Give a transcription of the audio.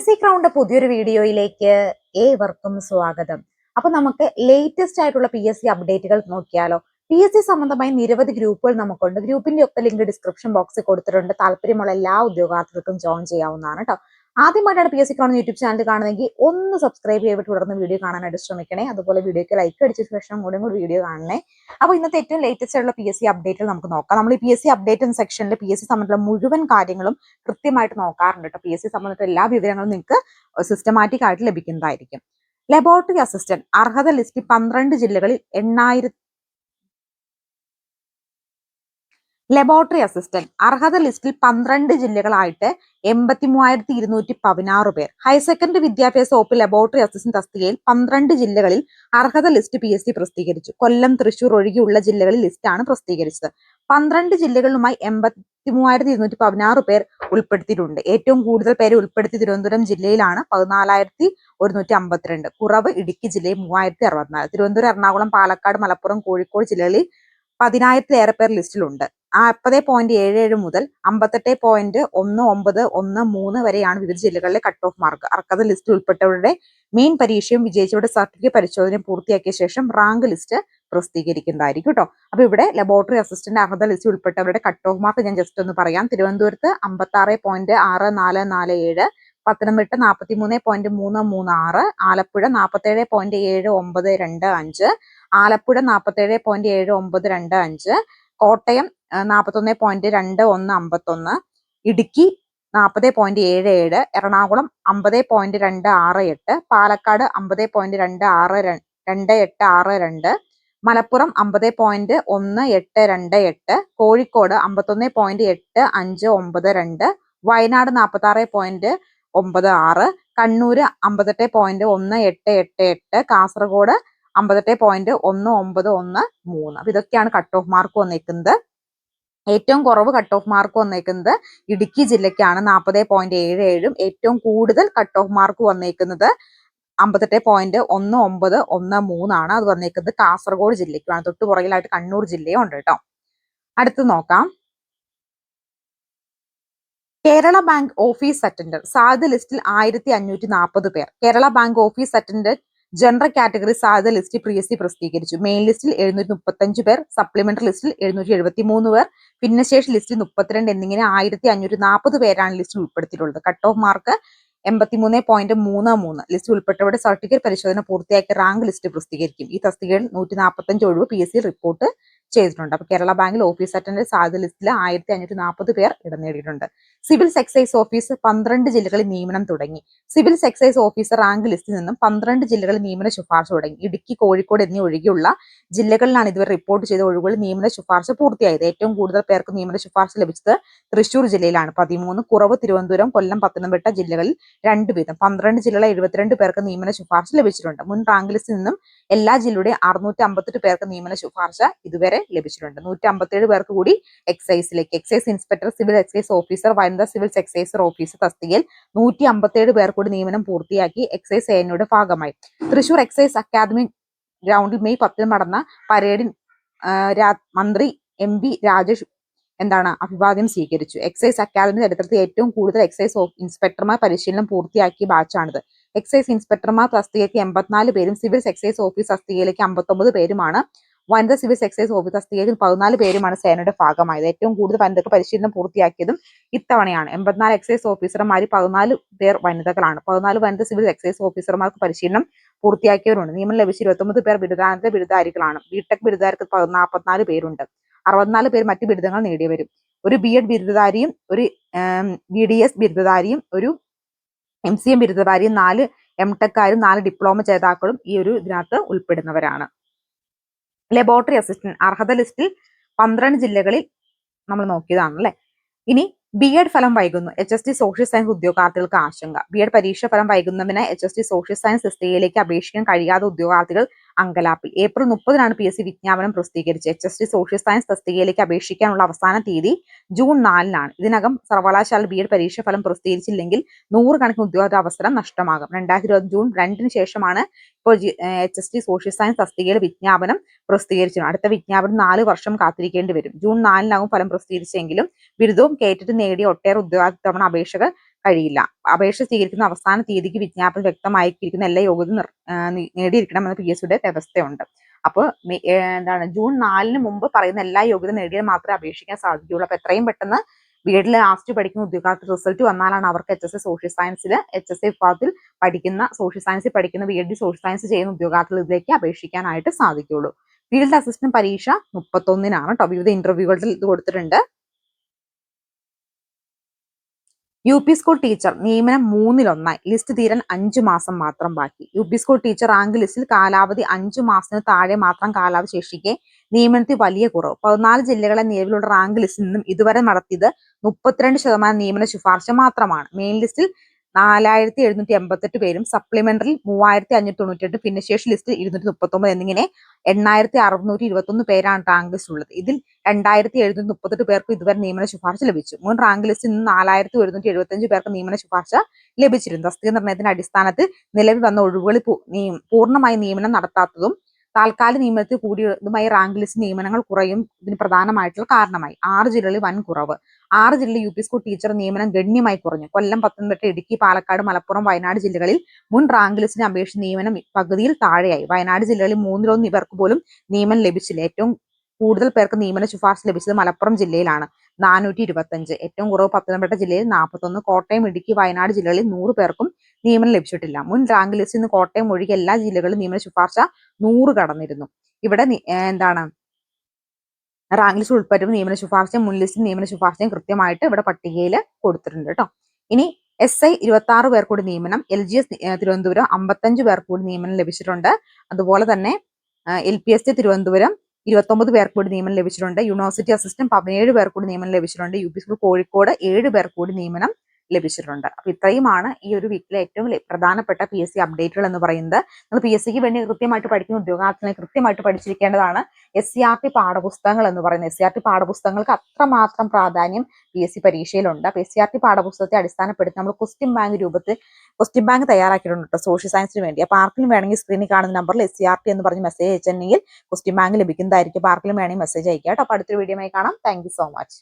S C crowned പുതിയൊരു വീഡിയോയിലേക്ക് ഏവർക്കും സ്വാഗതം. അപ്പൊ നമുക്ക് ലേറ്റസ്റ്റ് ആയിട്ടുള്ള പി എസ് സി അപ്ഡേറ്റുകൾ നോക്കിയാലോ. പി എസ് സി സംബന്ധമായി നിരവധി ഗ്രൂപ്പുകൾ നമുക്കുണ്ട്. ഗ്രൂപ്പിന്റെ ഒക്കെ ലിങ്ക് ഡിസ്ക്രിപ്ഷൻ ബോക്സിൽ കൊടുത്തിട്ടുണ്ട്. താല്പര്യമുള്ള എല്ലാ ഉദ്യോഗാർത്ഥികൾക്കും ജോയിൻ ചെയ്യാവുന്നതാണ് കേട്ടോ ആദ്യമായിട്ടാണ് പി എസ് സി കാണുന്ന യൂട്യൂബ് ചാനൽ കാണുന്നതെങ്കിൽ ഒന്ന് സബ്സ്ക്രൈബ് ചെയ്തിട്ട് തുടർന്ന് വീഡിയോ കാണാനായിട്ട് ശ്രമിക്കണേ. അതുപോലെ വീഡിയോക്ക് ലൈക്ക് അടിച്ച ശേഷം കൂടെ കൂടി വീഡിയോ കാണണേ. അപ്പോൾ ഇന്നത്തെ ഏറ്റവും ലേറ്റസ്റ്റ് ആയിട്ടുള്ള പി എസ് സി അപ്ഡേറ്റുകൾ നമുക്ക് നോക്കാം. നമ്മൾ ഈ പി എസ് സി അപ്ഡേറ്റ് എന്ന സെക്ഷനിൽ പി എസ് സി സംബന്ധിച്ചുള്ള മുഴുവൻ കാര്യങ്ങളും കൃത്യമായിട്ട് നോക്കാറുണ്ട് കേട്ടോ പി എസ് സി സംബന്ധിച്ച എല്ലാ വിവരങ്ങളും നിങ്ങൾക്ക് സിസ്റ്റമാറ്റിക് ആയിട്ട് ലഭിക്കുന്നതായിരിക്കും. ലബോറട്ടറി അസിസ്റ്റന്റ് അർഹത ലിസ്റ്റ് പന്ത്രണ്ട് ജില്ലകളിൽ എണ്ണായിരത്തി ലബോറട്ടറി അസിസ്റ്റന്റ് അർഹത ലിസ്റ്റിൽ പന്ത്രണ്ട് ജില്ലകളായിട്ട് എൺപത്തി മൂവായിരത്തി ഇരുന്നൂറ്റി പതിനാറ് പേർ. ഹയർ സെക്കൻഡറി വിദ്യാഭ്യാസ വകുപ്പ് ലബോറട്ടറി അസിസ്റ്റന്റ് തസ്തികയിൽ പന്ത്രണ്ട് ജില്ലകളിൽ അർഹത ലിസ്റ്റ് പി എസ് സി പ്രസിദ്ധീകരിച്ചു. കൊല്ലം തൃശൂർ ഒഴികെയുള്ള ജില്ലകളിൽ ലിസ്റ്റാണ് പ്രസിദ്ധീകരിച്ചത്. പന്ത്രണ്ട് ജില്ലകളുമായി എൺപത്തി മൂവായിരത്തി ഇരുന്നൂറ്റി പതിനാറ് പേർ ഉൾപ്പെടുത്തിയിട്ടുണ്ട്. ഏറ്റവും കൂടുതൽ പേരെ ഉൾപ്പെടുത്തി തിരുവനന്തപുരം ജില്ലയിലാണ് പതിനാലായിരത്തി ഒരുന്നൂറ്റി അമ്പത്തിരണ്ട് കുറവ് ഇടുക്കി ജില്ലയിൽ മൂവായിരത്തി അറുപത്തിനാല് തിരുവനന്തപുരം എറണാകുളം പാലക്കാട് മലപ്പുറം കോഴിക്കോട് ജില്ലകളിൽ പതിനായിരത്തിലേറെ പേർ ലിസ്റ്റിലുണ്ട് നാൽപ്പത് പോയിന്റ് ഏഴ് ഏഴ് മുതൽ അമ്പത്തെട്ട് പോയിന്റ് ഒന്ന് ഒമ്പത് ഒന്ന് മൂന്ന് വരെയാണ് വിവിധ ജില്ലകളിലെ കട്ട് ഓഫ് മാർക്ക് അർഹത ലിസ്റ്റിൽ ഉൾപ്പെട്ടവരുടെ മെയിൻ പരീക്ഷയും വിജയിച്ചവരുടെ സർട്ടിഫിക്കറ്റ് പരിശോധനയും പൂർത്തിയാക്കിയ ശേഷം റാങ്ക് ലിസ്റ്റ് പ്രസിദ്ധീകരിക്കുന്നതായിരിക്കും കേട്ടോ അപ്പൊ ഇവിടെ ലബോറട്ടറി അസിസ്റ്റന്റ് അർഹത ലിസ്റ്റിൽ ഉൾപ്പെട്ടവരുടെ കട്ട് ഓഫ് മാർക്ക് ഞാൻ ജസ്റ്റ് ഒന്ന് പറയാം. തിരുവനന്തപുരത്ത് അമ്പത്തി ആറ് പോയിന്റ് ആറ് നാല് നാല് ഏഴ് പത്തനംതിട്ട നാൽപ്പത്തി മൂന്ന് പോയിന്റ് മൂന്ന് മൂന്ന് ആറ് ആലപ്പുഴ നാൽപ്പത്തേഴ് പോയിന്റ് ഏഴ് ഒമ്പത് രണ്ട് അഞ്ച് ആലപ്പുഴ നാൽപ്പത്തേഴ് പോയിന്റ് ഏഴ് ഒമ്പത് രണ്ട് അഞ്ച് കോട്ടയം നാൽപ്പത്തൊന്ന് പോയിന്റ് രണ്ട് ഒന്ന് അമ്പത്തൊന്ന് ഇടുക്കി നാൽപ്പത് പോയിന്റ് ഏഴ് ഏഴ് എറണാകുളം അമ്പത് പോയിന്റ് രണ്ട് ആറ് എട്ട് പാലക്കാട് അമ്പത് പോയിന്റ് രണ്ട് ആറ് രണ്ട് എട്ട് ആറ് രണ്ട് മലപ്പുറം അമ്പത് പോയിന്റ് ഒന്ന് എട്ട് രണ്ട് എട്ട് കോഴിക്കോട് അമ്പത്തൊന്ന് പോയിന്റ് എട്ട് അഞ്ച് ഒമ്പത് രണ്ട് വയനാട് നാൽപ്പത്തി ആറ് പോയിന്റ് ഒമ്പത് ആറ് കണ്ണൂര് അമ്പത്തെട്ട് പോയിന്റ് ഒന്ന് എട്ട് എട്ട് എട്ട് കാസർഗോഡ് അമ്പത്തെട്ട് പോയിന്റ് ഒന്ന് ഒമ്പത് ഒന്ന് മൂന്ന്. അപ്പൊ ഇതൊക്കെയാണ് കട്ട് ഓഫ് മാർക്ക് വന്നേക്കുന്നത് ഏറ്റവും കുറവ് കട്ട് ഓഫ് മാർക്ക് വന്നേക്കുന്നത് ഇടുക്കി ജില്ലയ്ക്കാണ്. നാൽപ്പത് പോയിന്റ് ഏഴ് ഏഴും ഏറ്റവും കൂടുതൽ കട്ട് ഓഫ് മാർക്ക് വന്നേക്കുന്നത് അമ്പത്തെട്ട് പോയിന്റ് ഒന്ന് ഒമ്പത് ഒന്ന് മൂന്നാണ്. അത് വന്നേക്കുന്നത് കാസർഗോഡ് ജില്ലയ്ക്കുമാണ്. തൊട്ടു പുറകിലായിട്ട് കണ്ണൂർ ജില്ലയും ഉണ്ട് കേട്ടോ അടുത്ത് നോക്കാം. കേരള ബാങ്ക് ഓഫീസ് അറ്റൻഡർ സാധ്യത ലിസ്റ്റിൽ ആയിരത്തി അഞ്ഞൂറ്റി നാൽപ്പത് പേർ. Kerala bank office attender general category സാധ്യത ലിസ്റ്റ് പി സി പ്രസിദ്ധീകരിച്ചു. മെയിൻ ലിസ്റ്റിൽ എഴുന്നൂറ്റി മുപ്പത്തഞ്ച് പേർ സപ്ലിമെന്ററി ലിസ്റ്റിൽ എഴുന്നൂറ്റി എഴുപത്തി മൂന്ന് പേർ ഭിന്നശേഷി ലിസ്റ്റിൽ മുപ്പത്തിരണ്ട് എന്നിങ്ങനെ ആയിരത്തി അഞ്ഞൂറ്റി നാൽപ്പത് പേരാണ് ലിസ്റ്റിൽ ഉൾപ്പെടുത്തിയിട്ടുള്ളത്. കട്ട് ഓഫ് മാർക്ക് എൺപത്തിമൂന്ന് പോയിന്റ് മൂന്ന് മൂന്ന്. ലിസ്റ്റ് ഉൾപ്പെട്ടവരുടെ സർട്ടിഫിക്കറ്റ് പരിശോധന പൂർത്തിയാക്കിയ റാങ്ക് ലിസ്റ്റ് പ്രസിദ്ധീകരിക്കും. ഈ തസ്തികയിൽ നൂറ്റി നാൽപ്പത്തഞ്ച് ഒഴിവ് പി എസ് സി റിപ്പോർട്ട് ചെയ്തിട്ടുണ്ട്. അപ്പൊ കേരള ബാങ്കിൽ ഓഫീസ് അറ്റൻഡൻസ് സാധ്യത ലിസ്റ്റിൽ ആയിരത്തി അഞ്ഞൂറ്റി നാൽപ്പത് പേർ ഇടം നേടിയിട്ടുണ്ട്. സിവിൽ എക്സൈസ് ഓഫീസർ പന്ത്രണ്ട് ജില്ലകളിൽ നിയമനം തുടങ്ങി. സിവിൽ എക്സൈസ് ഓഫീസർ റാങ്ക് ലിസ്റ്റിൽ നിന്നും പന്ത്രണ്ട് ജില്ലകളിൽ നിയമന ശുപാർശ തുടങ്ങി. ഇടുക്കി കോഴിക്കോട് എന്നീ ഒഴികെയുള്ള ജില്ലകളിലാണ് ഇതുവരെ റിപ്പോർട്ട് ചെയ്ത ഒഴിവുകളിൽ നിയമന ശുപാർശ പൂർത്തിയായത്. ഏറ്റവും കൂടുതൽ പേർക്ക് നിയമന ശുപാർശ ലഭിച്ചത് തൃശൂർ ജില്ലയിലാണ്. പതിമൂന്ന് കുറവ് തിരുവനന്തപുരം കൊല്ലം പത്തനംതിട്ട ജില്ലകളിൽ രണ്ട് വീതം. പന്ത്രണ്ട് ജില്ലകളിൽ എഴുപത്തിരണ്ട് പേർക്ക് നിയമന ശുപാർശ ലഭിച്ചിട്ടുണ്ട്. മുൻ റാങ്ക് ലിസ്റ്റിൽ നിന്നും എല്ലാ ജില്ലയുടെയും അറുന്നൂറ്റി അമ്പത്തെട്ട് പേർക്ക് നിയമന ശുപാർശ ഇതുവരെ ലഭിച്ചിട്ടുണ്ട്. നൂറ്റി അമ്പത്തേഴ് പേർക്ക് കൂടി എക്സൈസിലേക്ക് excise inspector civil excise officer വനിതാ സിവിൽ എക്സൈസർ ഓഫീസർ തസ്തികയിൽ നൂറ്റി അമ്പത്തേഴ് പേർ കൂടി നിയമനം പൂർത്തിയാക്കി എക്സൈസ് സേനയുടെ ഭാഗമായി. തൃശൂർ എക്സൈസ് അക്കാദമി ഗ്രൗണ്ടിൽ മെയ് പത്തിന് നടന്ന പരേഡിൽ മന്ത്രി എം വി രാജേഷ് എന്താണ് അഭിവാദ്യം സ്വീകരിച്ചു. എക്സൈസ് അക്കാദമി ചരിത്രത്തിൽ ഏറ്റവും കൂടുതൽ എക്സൈസ് ഇൻസ്പെക്ടർമാർ പരിശീലനം പൂർത്തിയാക്കിയ ബാച്ചാണിത് എക്സൈസ് ഇൻസ്പെക്ടർമാർ തസ്തികയ്ക്ക് എൺപത്തിനാല് പേരും സിവിൽ എക്സൈസ് ഓഫീസ് തസ്തികയിലേക്ക് അമ്പത്തൊമ്പത് പേരുമാണ്. വനിതാ സിവിൽ എക്സൈസ് ഓഫീസ് തസ്തികയിൽ പതിനാല് പേരുമാണ് സേനയുടെ ഭാഗമായത്. ഏറ്റവും കൂടുതൽ വനിതകൾ പരിശീലനം പൂർത്തിയാക്കിയതും ഇത്തവണയാണ്. എൺപത്തിനാല് എക്സൈസ് ഓഫീസർമാരിൽ പതിനാല് പേർ വനിതകളാണ്. പതിനാല് വനിതാ സിവിൽ എക്സൈസ് ഓഫീസർമാർക്ക് പരിശീലനം പൂർത്തിയാക്കിയവരുണ്ട്. നിയമം ലഭിച്ച ഇരുപത്തൊമ്പത് പേർ ബിരുദാനന്ത ബിരുദാരികളാണ് ബിടെക് ബിരുദാർക്ക് നാൽപ്പത്തിനാല് പേരുണ്ട്. അറുപത്തിനാല് പേർ മറ്റ് ബിരുദങ്ങൾ നേടിയവരും. ഒരു ബി എഡ് ബിരുദധാരിയും ഒരു ബി ഡി എസ് ബിരുദധാരിയും ഒരു എം സി എം ബിരുദധാരിയും നാല് എം ടെക്കാരും നാല് ഡിപ്ലോമ ജേതാക്കളും ഈ ഒരു ഇതിനകത്ത് ഉൾപ്പെടുന്നവരാണ്. ലബോറട്ടറി അസിസ്റ്റന്റ് അർഹത ലിസ്റ്റിൽ പന്ത്രണ്ട് ജില്ലകളിൽ നമ്മൾ നോക്കിയതാണ് അല്ലെ? ഇനി ബി എഡ് ഫലം വൈകുന്നു. H S T social science ഉദ്യോഗാർത്ഥികൾക്ക് ആശങ്ക. ബി എഡ് പരീക്ഷ ഫലം വൈകുന്നതിന് H S T social science തസ്തികയിലേക്ക് അപേക്ഷിക്കാൻ കഴിയാത്ത ഉദ്യോഗാർത്ഥികൾ അങ്കലാപ്പിൽ. ഏപ്രിൽ മുപ്പതിനാണ് പി എസ് സി വിജ്ഞാപനം പ്രസിദ്ധീകരിച്ചത്. H S T social science തസ്തികയിലേക്ക് അപേക്ഷിക്കാനുള്ള അവസാന തീയതി ജൂൺ നാലിനാണ്. ഇതിനകം സർവകലാശാല ബി എഡ് പരീക്ഷാ ഫലം പ്രസിദ്ധീകരിച്ചില്ലെങ്കിൽ നൂറുകണക്കിന് ഉദ്യോഗ അവസരം നഷ്ടമാകും. രണ്ടായിരത്തി ഇരുപത് ജൂൺ രണ്ടിന് ശേഷമാണ് ഇപ്പോൾ H S T social science തസ്തികയുടെ വിജ്ഞാപനം പ്രസിദ്ധീകരിച്ചു അടുത്ത വിജ്ഞാപനം നാല് വർഷം കാത്തിരിക്കേണ്ടി വരും. ജൂൺ നാലിനാകും ഫലം പ്രസിദ്ധീകരിച്ചെങ്കിലും ബിരുദവും കേറ്റിട്ട് നേടിയ ഒട്ടേറെ ഉദ്യോഗാർത്ഥി തവണ അപേക്ഷകർ കഴിയില്ല. അപേക്ഷ സ്വീകരിക്കുന്ന അവസാന തീയതിക്ക് വിജ്ഞാപനം വ്യക്തമാക്കിയിരിക്കുന്ന എല്ലാ യോഗ്യത നേടിയിരിക്കണം എന്ന് പി എസ് സിയുടെ വ്യവസ്ഥയുണ്ട്. അപ്പോൾ എന്താണ് ജൂൺ നാലിന് മുമ്പ് പറയുന്ന എല്ലാ യോഗ്യത നേടിയാൽ മാത്രമേ അപേക്ഷിക്കാൻ സാധിക്കുകയുള്ളൂ. അപ്പോൾ എത്രയും പെട്ടെന്ന് എഡിൽ ലാസ്റ്റ് പഠിക്കുന്ന ഉദ്യോഗാർത്ഥി റിസൾട്ട് വന്നാലാണ് അവർക്ക് എച്ച് എസ് എ സോഷ്യൽ സയൻസിൽ എച്ച് എസ് എ വിഭാഗത്തിൽ പഠിക്കുന്ന സോഷ്യൽ സയൻസിൽ പഠിക്കുന്ന ബി എഡ് സോഷ്യൽ സയൻസ് ചെയ്യുന്ന ഉദ്യോഗാർത്ഥികൾ ഇതിലേക്ക് അപേക്ഷിക്കാനായിട്ട് സാധിക്കുള്ളൂ ഫീൽഡ് അസിസ്റ്റന്റ് പരീക്ഷ മുപ്പത്തൊന്നിനാണ് കേട്ടോ. വിവിധ ഇന്റർവ്യൂകളിൽ ഇത് കൊടുത്തിട്ടുണ്ട്. യു പി സ്കൂൾ ടീച്ചർ നിയമനം മൂന്നിലൊന്നായി. ലിസ്റ്റ് തീരാൻ അഞ്ചു മാസം മാത്രം ബാക്കി. U P school teacher rank ലിസ്റ്റിൽ കാലാവധി അഞ്ചു മാസത്തിന് താഴെ മാത്രം കാലാവധി ശേഷിക്കെ നിയമനത്തിൽ വലിയ കുറവ്. പതിനാല് ജില്ലകളെ നിലവിലുള്ള റാങ്ക് ലിസ്റ്റിൽ നിന്നും ഇതുവരെ നടത്തിയത് മുപ്പത്തിരണ്ട് ശതമാനം നിയമന ശുപാർശ മാത്രമാണ്. മെയിൻ ലിസ്റ്റിൽ നാലായിരത്തി എഴുന്നൂറ്റി എൺപത്തെട്ട് പേരും സപ്ലിമെന്ററി മൂവായിരത്തി അഞ്ഞൂറ്റി തൊണ്ണൂറ്റി ഭിന്നശേഷി ലിസ്റ്റ് ഇരുന്നൂറ്റി മുപ്പത്തൊമ്പത് എന്നിങ്ങനെ എണ്ണായിരത്തി അറുന്നൂറ്റി ഇരുപത്തൊന്ന് പേരാണ് റാങ്ക് ലിസ്റ്റ് ഉള്ളത്. ഇതിൽ രണ്ടായിരത്തി എഴുന്നൂറ്റി മുപ്പത്തെട്ട് പേർക്ക് ഇതുവരെ നിയമന ശുപാർശ ലഭിച്ചു. മുൻ റാങ്ക് ലിസ്റ്റിൽ നിന്ന് നാലായിരത്തി ഒരുന്നൂറ്റി എഴുപത്തഞ്ച് പേർക്ക് നിയമന ശുപാർശ ലഭിച്ചിരുന്നു. തസ്തിക നിർണയത്തിന്റെ അടിസ്ഥാനത്തിൽ നിലവിൽ വന്ന ഒഴിവുകളിൽ പൂർണമായി നിയമനം നടത്താത്തതും താൽക്കാലിക നിയമനത്തിൽ കൂടിയതുമായി റാങ്ക് ലിസ്റ്റ് നിയമനങ്ങൾ കുറയും ഇതിന് പ്രധാനമായിട്ടുള്ള കാരണമായി. ആറ് ജില്ലകളിൽ വൻ കുറവ്. ആറ് ജില്ലയിൽ യു പി സ്കൂൾ ടീച്ചർ നിയമനം ഗണ്യമായി കുറഞ്ഞു. കൊല്ലം പത്തനംതിട്ട ഇടുക്കി പാലക്കാട് മലപ്പുറം വയനാട് ജില്ലകളിൽ മുൻ റാങ്ക് ലിസ്റ്റിന് അപേക്ഷിച്ച് നിയമനം പകുതിയിൽ താഴെയായി. വയനാട് ജില്ലകളിൽ മൂന്നിലൊന്ന് ഇവർക്ക് പോലും നിയമനം ലഭിച്ചില്ല. ഏറ്റവും കൂടുതൽ പേർക്ക് നിയമന ശുപാർശ ലഭിച്ചത് മലപ്പുറം ജില്ലയിലാണ്. നാനൂറ്റി ഇരുപത്തഞ്ച്. ഏറ്റവും കുറവ് പത്തനംതിട്ട ജില്ലയിൽ നാൽപ്പത്തൊന്ന് കോട്ടയം ഇടുക്കി വയനാട് ജില്ലകളിൽ നൂറ് പേർക്കും നിയമനം ലഭിച്ചിട്ടില്ല. മുൻ റാങ്ക് ലിസ്റ്റിൽ നിന്ന് കോട്ടയം ഒഴികെ എല്ലാ ജില്ലകളിലും നിയമന ശുപാർശ നൂറ് കടന്നിരുന്നു. ഇവിടെ എന്താണ്? റാങ്ക് ലിസ്റ്റ് ഉൾപ്പെടുന്ന നിയമന ശുപാർശയും മുൻ ലിസ്റ്റിൽ നിയമന ശുപാർശയും കൃത്യമായിട്ട് ഇവിടെ പട്ടികയിൽ കൊടുത്തിട്ടുണ്ട് കേട്ടോ. ഇനി എസ് ഐ ഇരുപത്തി ആറ് പേർ കൂടി നിയമനം എൽ ജി എസ് തിരുവനന്തപുരം അമ്പത്തഞ്ച് പേർ കൂടി നിയമനം ലഭിച്ചിട്ടുണ്ട്. അതുപോലെ തന്നെ L P S T Thiruvananthapuram ഇരുപത്തൊമ്പത് പേർ കൂടി നിയമനം ലഭിച്ചിട്ടുണ്ട്. യൂണിവേഴ്സിറ്റി അസിസ്റ്റന്റ് പതിനേഴ് പേർ കൂടി നിയമനം ലഭിച്ചിട്ടുണ്ട്. യു പി സ്കൂൾ കോഴിക്കോട് ഏഴ് പേർ കൂടി നിയമനം ലഭിച്ചിട്ടുണ്ട്. അപ്പൊ ഇത്രയുമാണ് ഈ ഒരു വീക്കിലെ ഏറ്റവും പ്രധാനപ്പെട്ട പി എസ് സി അപ്ഡേറ്റുകൾ എന്ന് പറയുന്നത്. നിങ്ങൾ പി എസ് സിക്ക് വേണ്ടി കൃത്യമായിട്ട് പഠിക്കുന്ന ഉദ്യോഗാർത്ഥികളെ കൃത്യമായിട്ട് പഠിച്ചിരിക്കേണ്ടതാണ് എസ് സി ആർ ടി പാഠപുസ്തകങ്ങൾ എന്ന് പറയുന്നത്. എസ് സി ആർ ടി പാഠപുസ്തകങ്ങൾക്ക് അത്രമാത്രം പ്രാധാന്യം പി എസ് സി പരീക്ഷയിലുണ്ട്. അപ്പൊ എസ് സി ആർ ടി പാഠപുസ്തകത്തെ അടിസ്ഥാനപ്പെടുത്തി നമ്മൾ ക്വസ്റ്റ്യൻ ബാങ്ക് രൂപത്തിൽ ക്വസ്റ്റ്യൻ ബാങ്ക് തയ്യാറാക്കിയിട്ടുണ്ട് സോഷ്യൽ സയൻസിന് വേണ്ടി. അപ്പൊ ആർക്കിലും വേണമെങ്കിൽ സ്ക്രീനിൽ കാണുന്ന നമ്പറിൽ എസ് സി ആർ ടി എന്ന് പറഞ്ഞ് മെസ്സേജ് അയച്ചിട്ടുണ്ടെങ്കിൽ ക്വസ്റ്റ്യൻ ബാങ്ക് ലഭിക്കുന്നതായിരിക്കും. ആർക്കിലും വേണമെങ്കിൽ മെസ്സേജ് അയക്കാം കേട്ടോ. അപ്പൊ അടുത്തൊരു വീഡിയോ കാണാം. Thank so much